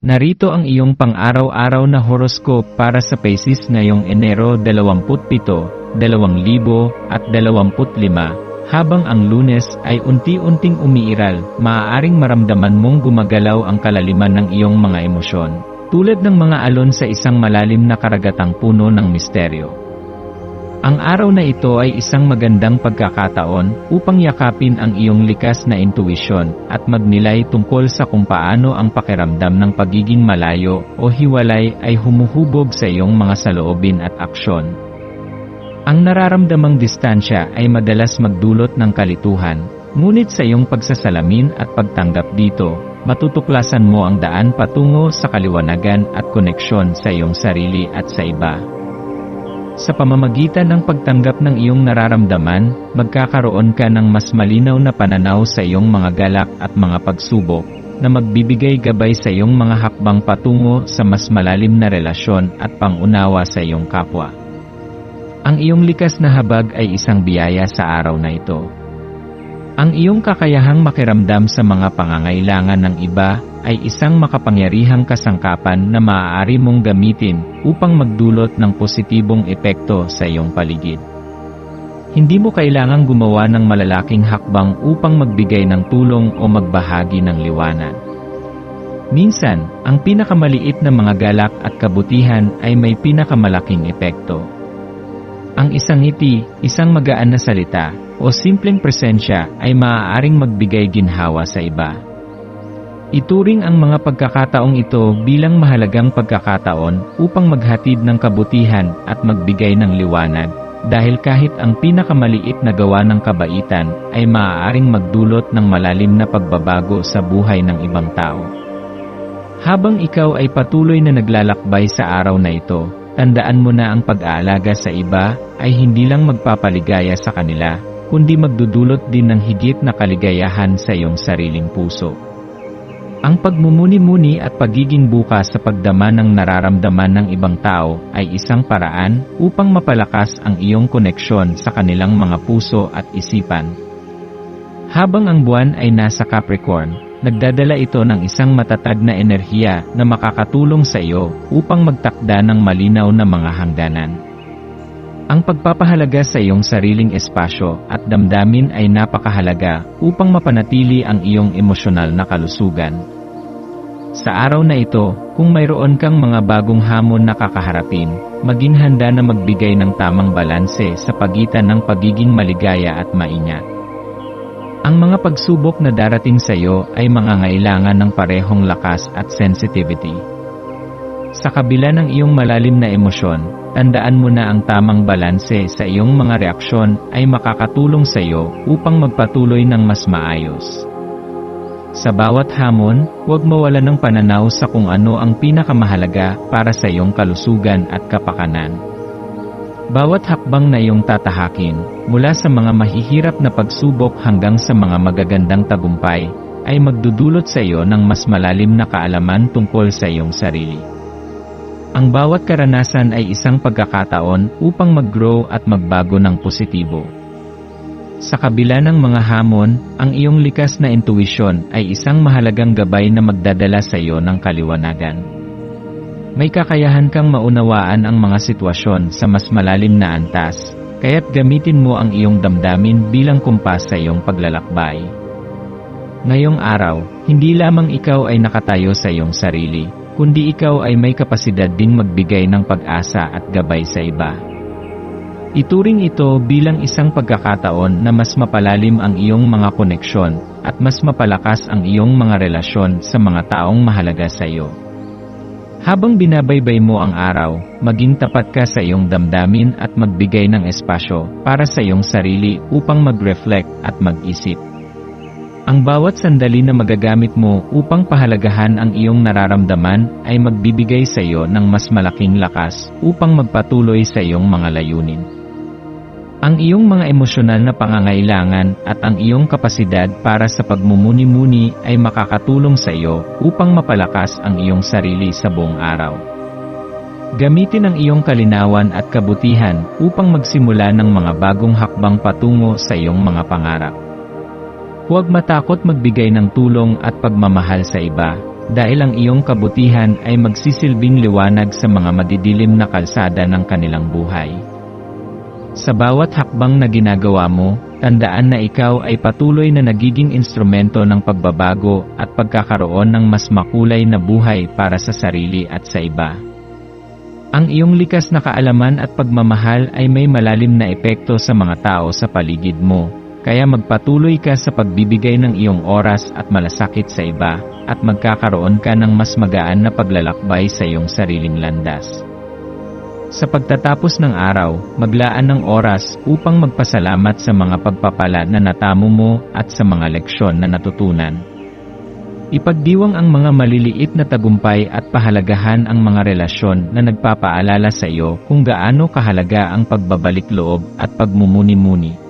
Narito ang iyong pang-araw-araw na horoscope para sa Pisces ngayong Enero 27, 2025, habang ang lunes ay unti-unting umiiral, maaaring maramdaman mong gumagalaw ang kalaliman ng iyong mga emosyon, tulad ng mga alon sa isang malalim na karagatang puno ng misteryo. Ang araw na ito ay isang magandang pagkakataon upang yakapin ang iyong likas na intuisyon at magnilay tungkol sa kung paano ang pakiramdam ng pagiging malayo o hiwalay ay humuhubog sa iyong mga saloobin at aksyon. Ang nararamdamang distansya ay madalas magdulot ng kalituhan, ngunit sa iyong pagsasalamin at pagtanggap dito, matutuklasan mo ang daan patungo sa kaliwanagan at koneksyon sa iyong sarili at sa iba. Sa pamamagitan ng pagtanggap ng iyong nararamdaman, magkakaroon ka ng mas malinaw na pananaw sa iyong mga galak at mga pagsubok, na magbibigay gabay sa iyong mga hakbang patungo sa mas malalim na relasyon at pangunawa sa iyong kapwa. Ang iyong likas na habag ay isang biyaya sa araw na ito. Ang iyong kakayahang makiramdam sa mga pangangailangan ng iba ay isang makapangyarihang kasangkapan na maaari mong gamitin upang magdulot ng positibong epekto sa iyong paligid. Hindi mo kailangang gumawa ng malalaking hakbang upang magbigay ng tulong o magbahagi ng liwanag. Minsan, ang pinakamaliit na mga galak at kabutihan ay may pinakamalaking epekto. Ang isang ngiti, isang magaan na salita, o simpleng presensya ay maaaring magbigay ginhawa sa iba. Ituring ang mga pagkakataong ito bilang mahalagang pagkakataon upang maghatid ng kabutihan at magbigay ng liwanag, dahil kahit ang pinakamaliit na gawa ng kabaitan ay maaaring magdulot ng malalim na pagbabago sa buhay ng ibang tao. Habang ikaw ay patuloy na naglalakbay sa araw na ito, tandaan mo na ang pag-aalaga sa iba ay hindi lang magpapaligaya sa kanila, kundi magdudulot din ng higit na kaligayahan sa iyong sariling puso. Ang pagmumuni-muni at pagiging bukas sa pagdama ng nararamdaman ng ibang tao ay isang paraan upang mapalakas ang iyong koneksyon sa kanilang mga puso at isipan. Habang ang buwan ay nasa Capricorn, nagdadala ito ng isang matatag na enerhiya na makakatulong sa iyo upang magtakda ng malinaw na mga hangganan. Ang pagpapahalaga sa iyong sariling espasyo at damdamin ay napakahalaga upang mapanatili ang iyong emosyonal na kalusugan. Sa araw na ito, kung mayroon kang mga bagong hamon na kakaharapin, maging handa na magbigay ng tamang balanse sa pagitan ng pagiging maligaya at maingat. Ang mga pagsubok na darating sa iyo ay mangangailangan ng parehong lakas at sensitivity. Sa kabila ng iyong malalim na emosyon, tandaan mo na ang tamang balanse sa iyong mga reaksyon ay makakatulong sa iyo upang magpatuloy ng mas maayos. Sa bawat hamon, huwag mawala ng pananaw sa kung ano ang pinakamahalaga para sa iyong kalusugan at kapakanan. Bawat hakbang na iyong tatahakin, mula sa mga mahihirap na pagsubok hanggang sa mga magagandang tagumpay, ay magdudulot sa iyo ng mas malalim na kaalaman tungkol sa iyong sarili. Ang bawat karanasan ay isang pagkakataon upang mag-grow at magbago ng positibo. Sa kabila ng mga hamon, ang iyong likas na intuisyon ay isang mahalagang gabay na magdadala sa iyo ng kaliwanagan. May kakayahan kang maunawaan ang mga sitwasyon sa mas malalim na antas, kaya't gamitin mo ang iyong damdamin bilang kumpas sa iyong paglalakbay. Ngayong araw, hindi lamang ikaw ay nakatayo sa iyong sarili, kundi ikaw ay may kapasidad ding magbigay ng pag-asa at gabay sa iba. Ituring ito bilang isang pagkakataon na mas mapalalim ang iyong mga koneksyon at mas mapalakas ang iyong mga relasyon sa mga taong mahalaga sa iyo. Habang binabaybay mo ang araw, maging tapat ka sa iyong damdamin at magbigay ng espasyo para sa iyong sarili upang mag-reflect at mag-isip. Ang bawat sandali na magagamit mo upang pahalagahan ang iyong nararamdaman ay magbibigay sa iyo ng mas malaking lakas upang magpatuloy sa iyong mga layunin. Ang iyong mga emosyonal na pangangailangan at ang iyong kapasidad para sa pagmumuni-muni ay makakatulong sa iyo upang mapalakas ang iyong sarili sa buong araw. Gamitin ang iyong kalinawan at kabutihan upang magsimula ng mga bagong hakbang patungo sa iyong mga pangarap. Huwag matakot magbigay ng tulong at pagmamahal sa iba, dahil ang iyong kabutihan ay magsisilbing liwanag sa mga madidilim na kalsada ng kanilang buhay. Sa bawat hakbang na ginagawa mo, tandaan na ikaw ay patuloy na nagiging instrumento ng pagbabago at pagkakaroon ng mas makulay na buhay para sa sarili at sa iba. Ang iyong likas na kaalaman at pagmamahal ay may malalim na epekto sa mga tao sa paligid mo, kaya magpatuloy ka sa pagbibigay ng iyong oras at malasakit sa iba, at magkakaroon ka ng mas magaan na paglalakbay sa iyong sariling landas. Sa pagtatapos ng araw, maglaan ng oras upang magpasalamat sa mga pagpapala na natamo mo at sa mga leksyon na natutunan. Ipagdiwang ang mga maliliit na tagumpay at pahalagahan ang mga relasyon na nagpapaalala sa iyo kung gaano kahalaga ang pagbabalik loob at pagmumuni-muni.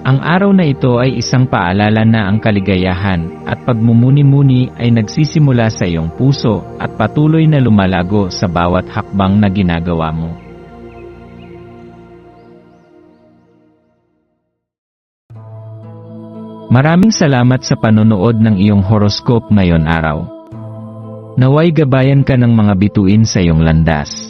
Ang araw na ito ay isang paalala na ang kaligayahan at pagmumuni-muni ay nagsisimula sa iyong puso at patuloy na lumalago sa bawat hakbang na ginagawa mo. Maraming salamat sa panonood ng iyong horoscope ngayon araw. Naway gabayan ka ng mga bituin sa iyong landas.